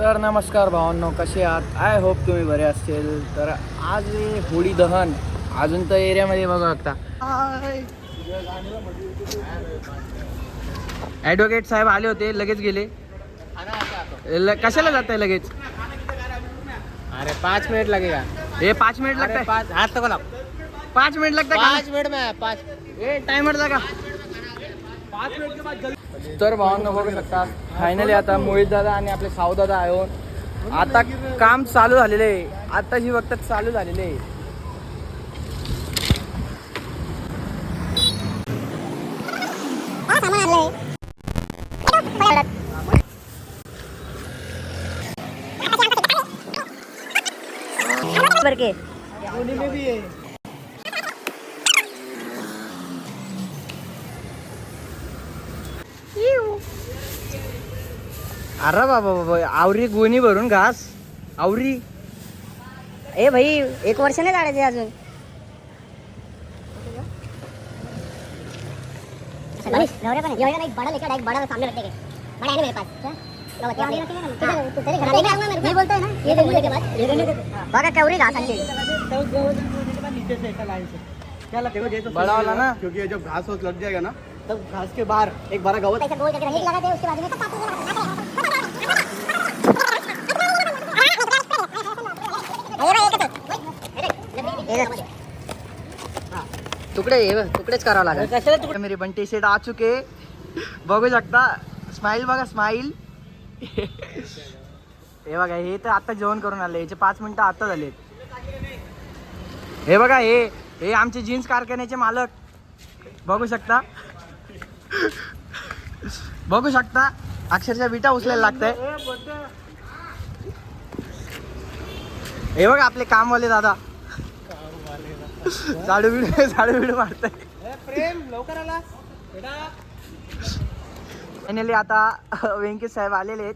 तर नमस्कार भावांनो कसे आहात? आय होप तुम्ही बरे असतील. तर आज होळी दहन अजून तर एरियामध्ये बघा बघता ॲडव्होकेट साहेब आले होते लगेच गेले. ल- कशाला जात आहे लगेच? अरे पाँच मिनट लगेगा हे पाच मिनिट अरे लागतात पाँच हाथ लाओ पाच मिनिट पाँच लागतात मिनट में पाँच टायमर जागा. तर भावांना बघू शकता. फायनली आता मोहित दादा आणि आपले साऊ दादा आहे आता काम चालू झालेलं आहे. आताची वक्त चालू झालेले आहे. अरे बाबा बाबा आवरी गोणी भरून घास. आवरी. ए भाई एक वर्ष नाही काढायचे अजून. नवरे पण ये एक बड़ा लेकर एक बड़ा सामने रख देंगे बड़ा है. ना मेरे पास मैं बोलता है ना ये देने के बाद बघा केवढी घास बड़ा वाला ना? क्योंकि जब घास लग जाएगा ना तब घास के बाहर एक बड़ा गवत. ऐसा गोल करके एक लगा दे उसके बाद में तुकडे तुकडेच करावं लागेल. मेरे बंटी सेट आ चुके बघू शकता स्माइल बघा स्माइल हे बघा हे तर आता जेवण करून आले याचे पाच मिनिटं आता झालेत. हे बघा हे हे आमचे जीन्स कारखान्याचे मालक. बघू शकता. बघू शकता अक्षरशः विटा उचलायला लागतंय. हे बघा आपले कामवाले दादा. झाडू बिडू झाडू बिडू मारताय. प्रेम लवकर आला फायनली आता व्यंकटेश साहेब आलेले आहेत.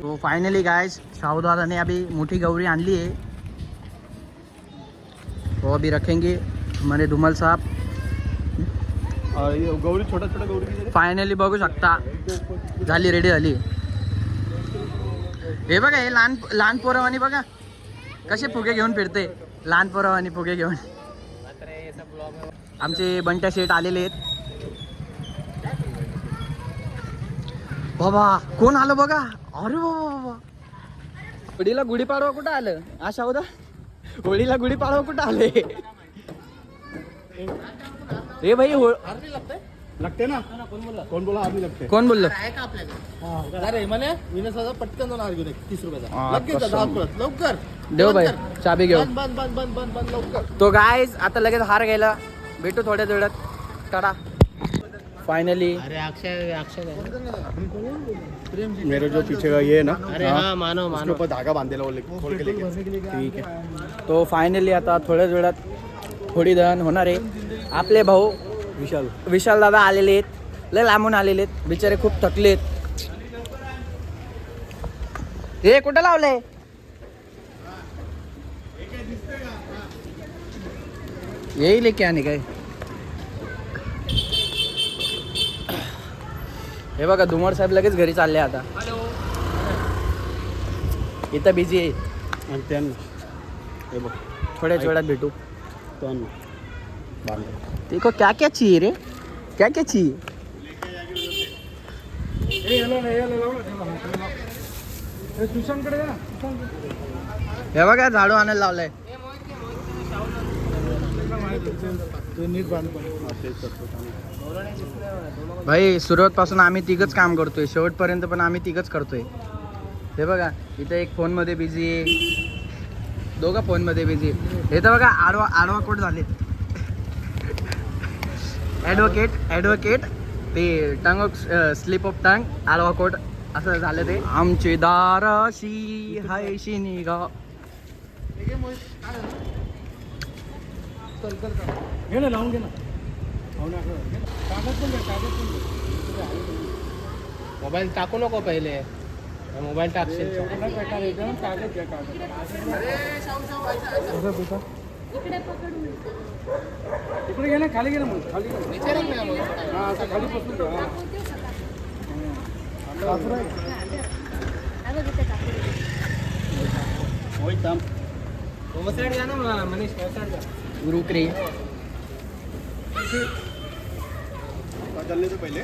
तो फायनली गाय सावधाराने अभी मोठी गौरी आणली है वो अभी रखेंगे हमारे धुमल साहब. गौरी छोटा छोटा गौरी फायनली बघू शकता. झाली रेडी झाली. हे बघा हे लहान लहान पोरावानी बघा. कसे फुगे घेऊन फिरते. लहान पोरावानी फुगे घेऊन. आमचे बंट्या शेट आलेले आहेत. बाबा कोण आलं बघा? अरे बाबा बाबा. होळीला गुढीपाडवा कुठं आलं? आशा होता? होळीला गुढीपाडवा कुठं आले? हे भाई हो लगते ना? कौन बोला कौन बोला? आदमी लगते. कोण बोललो? अरे म्हणे विनस पटकन दोन घेऊन तीस हा, रुपयाचा लगेच लवकर. देव भाई चाबी घेऊ. बंद बंद बंद बंद बंद लवकर. तो गायज आता लगेच हार घ्यायला. भेटू थोड्या वेळात. टाटा फायनली अरे अक्षय अक्षय मेरे जो पीछे का ये है ना अरे हाँ मानो उसके मानो. ऊपर धागा बांधेला वो खोल के लेके। ठीक है। तो फायनली आता थोड्याच वेळात होळी दहन होणार आहे. आपले भाऊ विशाल. विशाल दादा आलेले आहेत. लय लांबून आलेले आहेत. बिचारे खूप थकलेत हे कुठं लावलंय? येईल की आणि काय? हे बघा धुमर साहेब लगेच घरी चालले आता. इथं बिझी आहे. आणि त्यांना. हे बघ. थोड्याच वेळात भेटू. त्यांना. देखो क्या क्या चाहिए रे क्या क्या चाहिए हे बघा झाडू आणायला लावलंय भाई सुरुवात पासून आम्ही तिघच काम करतोय. शेवटपर्यंत पण आम्ही तिघच करतोय. हे बघा इथं एक फोनमध्ये बिझी आहे. दोघं फोनमध्ये बिझी हे तर बघा आडवा आडवा कोट झाले ॲडव्होकेट ॲडव्होकेट ते टंग स्लिप ऑफ टंग आडवा कोट असं झालं ते. आमची दाराशी हायशी निगा घे ना लावून घे ना. मोबाईल टाकू नको पहिले. मोबाईल टाकशील. इकडे घे ना खाली घे ना मग खाली हा असं खाली बसून घे, हा. हा. मोसाड जा ना म- मनीष मोसाड जा रुक रे. चलने से पहले.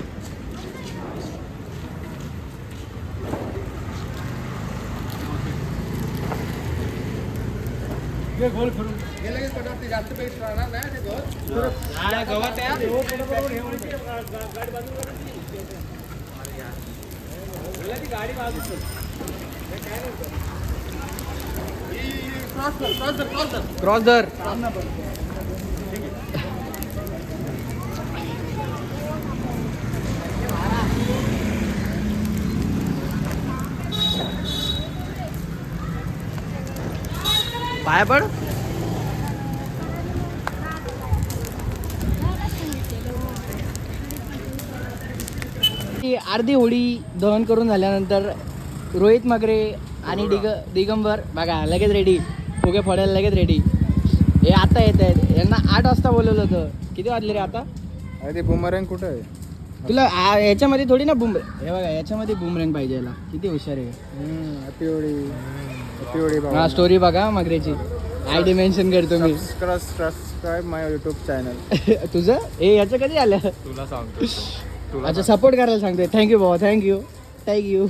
हे लगेच पटापट जास्त पेस्ट राहणार नाही ते गवत क्रॉस क्रॉस दर पाय पड. ती अर्धी होळी दहन करून झाल्यानंतर रोहित मगरे आणि दिग दिगंबर बघा लगेच रेडी फुगे फोडायला लगेच रेडी हे आता येत आहेत यांना आठ वाजता बोलवलं होतं. किती वाजले रे आता? अरे ते बुमरंग कुठं आहे? तुला आ- याच्यामध्ये थोडी ना बुम हे बघा याच्यामध्ये बुमरंग पाहिजे याला. किती हुशार आहे. हॅपी होळी. हॅपी होळी हा स्टोरी बघा मगरेची. आय डी मेन्शन करतो मी. सबस्क्राईब माय युट्यूब चॅनल तुझं? हे याचं कधी आलं? तुला सांगतो. अच्छा सपोर्ट करायला सांगतोय. थँक्यू भाऊ थँक्यू थँक्यू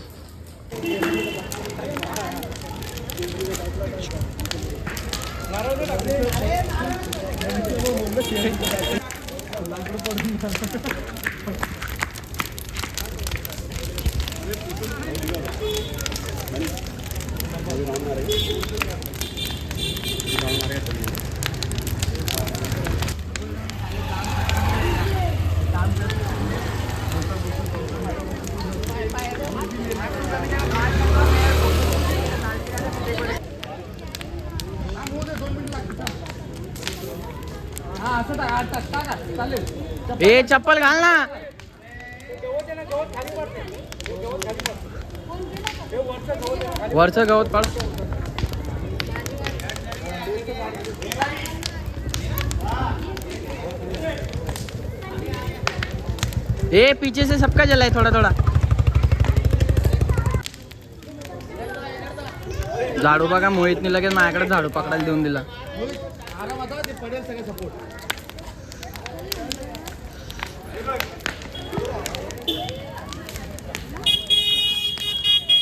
ए चप्पल घाल ना. वरचं गवत पाड. ए पीछे से सबका जला है थोड़ा थोड़ा झाडू बघा मोहितने लगेच माझ्याकडे झाडू पकडायला देऊन दिला आराम आता ते पडेल सगळे सपोर्ट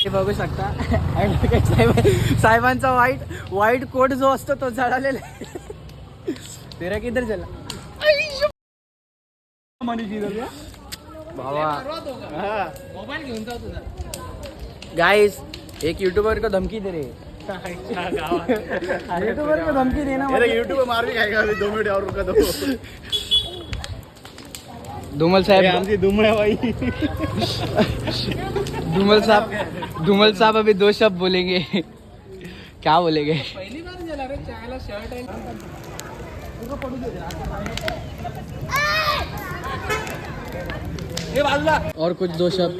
हे बघू शकता. साहेबांचा वाईट वाईट कोट जो असतो तो जळालेला आहे. तेरा किधर चला. भावा मोबाईल घेऊन जाऊ तुझा गाइस एक यूट्यूबर को धमकी दे रहे. यूट्यूबर को धमकी देना मतलब- यूट्यूब मार भी खाएगा अभी दो मिनट और रुका दो। धूमल साहब दुमड़ा भाई। धूमल साहब धूमल साहब अभी दो शब्द बोलेंगे। क्या बोलेंगे? पहिली बार गेला रे चायला शर्ट आहे हे बाजूला. और कुछ दो शब्द।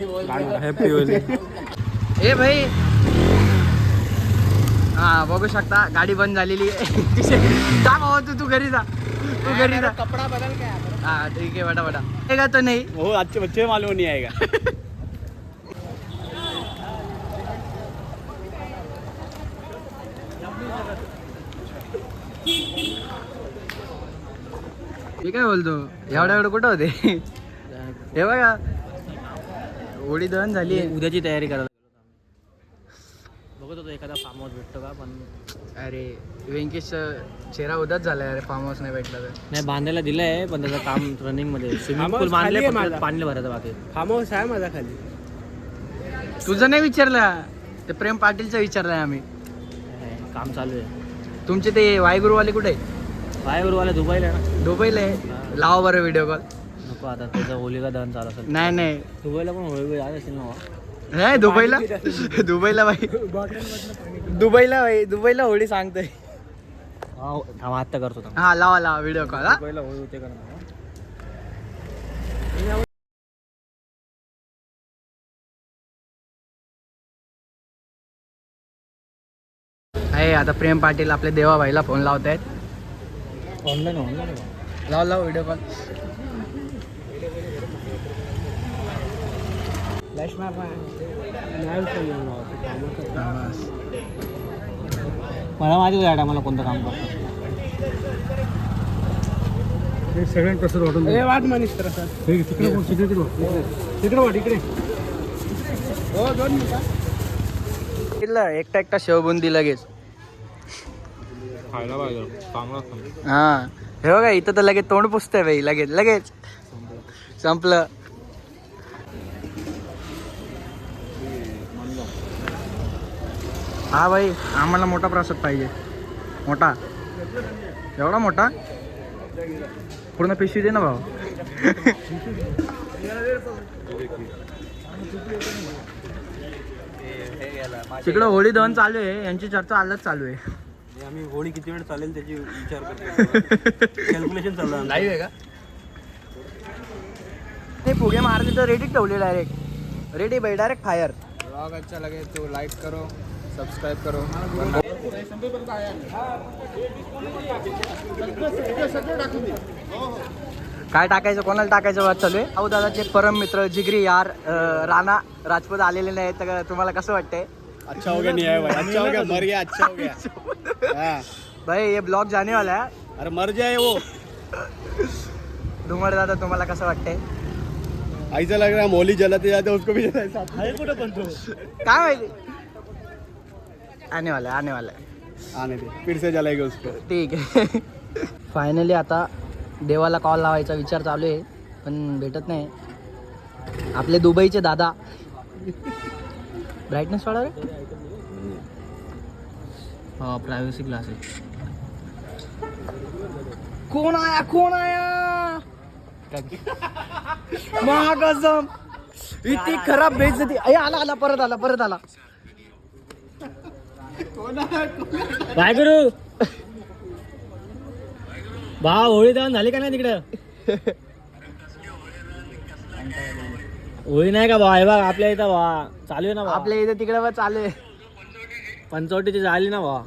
हैप्पी होली ए भाई। हा बघू शकता गाडी बंद झालेली आहे. जा भावा तू तू घरी जा. तू घरी जा. कपडा बदल काय? हा ठीक है बेटा बेटा आएगा तो नहीं? वो अच्छे बच्चे मालूम नहीं आएगा मी काय बोलतो? एवढ्या एवढं कुठं होते? हे बघा. होळी दहन झाली. उद्याची तयारी करायला बघत होतो एखादा फार्म हाऊस भेटतो का पण अरे व्यंकेश चेहरा उदाच झालाय. अरे फार्म हाऊस नाही भेटला तर. नाही बांधायला दिलंय पण त्याचं काम रनिंगमध्ये. स्विमिंग पूल बांधले पाणी भरायचं बाकी फार्म हाऊस आहे माझा खाली. तुझं नाही विचारलं? ते प्रेम पाटीलचं विचारलंय आम्ही. काम चालू आहे. तुमचे ते वायगुरुवाले कुठे? आहे? वाले दुबईला आहे ना. दुबईला आहे? लावा बरं व्हिडिओ कॉल नको आता त्याचं होलिका दहन चालू असेल. नाही नाही. दुबईला पण होळी जात असेल ना हो. नाही दुबईला दुबईला बाई दुबईला बाई दुबईला होळी सांगतोय. हा थांबा आत्ता करतो थांबा. हा लावा लावा व्हिडिओ कॉल हा. दुबईला होळी होते का ना आता प्रेम पाटील आपल्या देवाबाईला फोन लावत आहेत. ऑनलाईन ऑनलाईन लाव लाव व्हिडिओ कॉल हा. मला माहिती होतं या टायमाला कोणतं काम करतो वाट मनीष तर किल्ला एकटा एकटा शेवबुंदी लगेच. खायला पाहिजे. चांगला हा. हे बघा इथं तर लगेच तोंड पुसतंय बाई लगेच लगेच. संपलं. हा भाई आम्हाला मोठा प्रसाद पाहिजे. मोठा. एवढा मोठा? पूर्ण पिशवी दे ना भाऊ. तिकडं होळी दहन चालू आहे यांची चर्चा आलंच चालू आहे. आम्ही होळी किती वेळ चालेल त्याची विचार करतो कॅल्क्युलेशन चालू आहे लाईव्ह आहे का? ते फुगे मारले तर रेडी ठेवले डायरेक्ट रेडी बाई डायरेक्ट फायर ब्लॉग अच्छा लगे तो लाइक करो सब्सक्राइब करो. काय टाकायचं कोणाला टाकायचं वाद चालू आहे? अहो दादाचे परम मित्र जिगरी यार अं, राणा राजपूत आलेले नाही तर तुम्हाला कसं वाटतंय? अच्छा हो गया नहीं आया भाई। अच्छा हो गया मर गया अच्छा हो गया। हाँ। भाई ये ब्लॉग जाने वाला है। अरे मर जाए वो। धुमड दादा तुम्हाला कसं वाटतंय? ऐसा लग रहा है मोली जलाते जाते उसको भी जलाते साथ आहे कुठं पण तो? काय माहिती? आने वाला है, आने वाला है. आने दे फिर से जलाएगा उसको। ठीक आहे फायनली आता देवाला कॉल लावायचा विचार चालू आहे पण भेटत नाही. आपले दुबईचे दादा. ब्राईटनेस वाढा रे. प्रायव्हसी क्लास आहे. कोण आया? कोण आया? महागजम. इतकी खराब बेइज्जती. अय आला आला परत आला परत आला. काय करू? बा होळी दहन झाली का नाही तिकडं? होळी नाही का बा हे बघ आपल्या इथं बा चालू आहे ना बा आपल्या इथे तिकडे बा चालू आहे. पंचवटीची झाली ना भावा.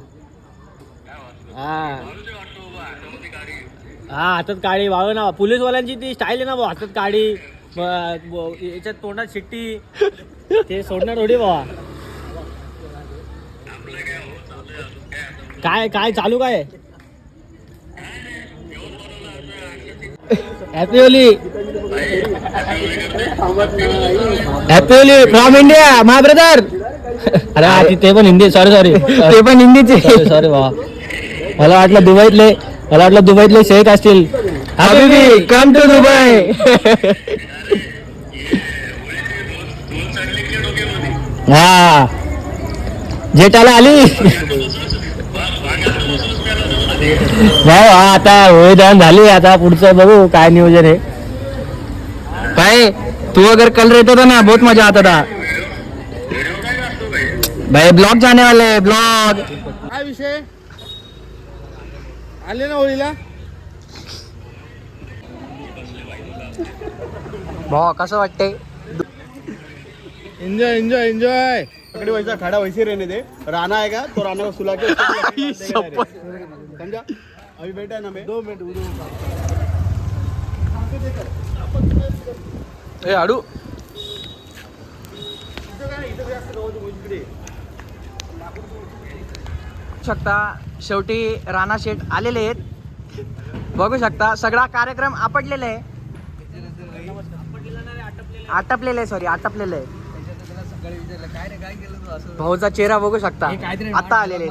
हा. हा हातात काळी वाव ना पोलीसवाल्यांची ती स्टाईल आहे ना भाऊ हातात काळी याच्यात तोंडात शिट्टी. ते सोडणार थोडी भावा. काय काय चालू काय? Happy Holi happy Holi from India my brother अरे हा, ते- ते पण हिंदी सॉरी सॉरी ते पण हिंदीचे. सॉरी सॉरी बाबा. मला वाटलं दुबईतले मला वाटलं दुबईतले शेख असतील. हबीबी कम टू दुबई हा. जेटाला आली. नाही हा, आता होळीदहन झाली. आता पुढचं बघू काय नियोजन आहे. भाई तू अगर कल रहता था ना बहुत मजा आता था. भाई ब्लॉग जाने वाले हैं ब्लॉग काय विषय? आले ना होळीला? भाऊ कसं वाटतंय? एंजॉय एंजॉय एंजॉय पकड़ी वैसा खड़ा वैसे ही रहने दे. राना आएगा तो राना को सुला के. समझा? अभी बैठा है ना मैं? दो मिनट ए आडू। शकता. शेवटी राणा शेठ आलेले आहेत. बघू शकता सगळा कार्यक्रम आपटलेला आहे. आटपलेलं आहे सॉरी आटपलेलं आहे. भाऊचा चेहरा बघू शकता. आता आलेले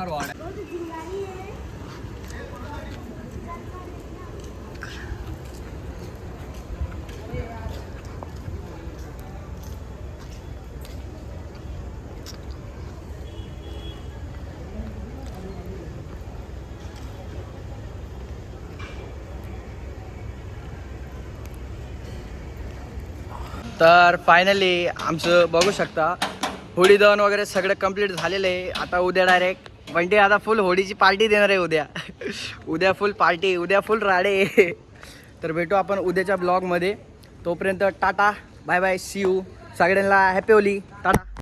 तर फायनली आमचं बघू शकता. होळी दहन वगैरे सगळं कंप्लीट झालेलं आहे. आता उद्या डायरेक्ट म्हणजे आता फुल होळीची पार्टी देणार आहे उद्या. उद्या फुल पार्टी उद्या फुल राडे. तर भेटू आपण उद्याच्या ब्लॉगमध्ये तोपर्यंत tata bye bye see you सगळ्यांना हॅपी होली. टाटा.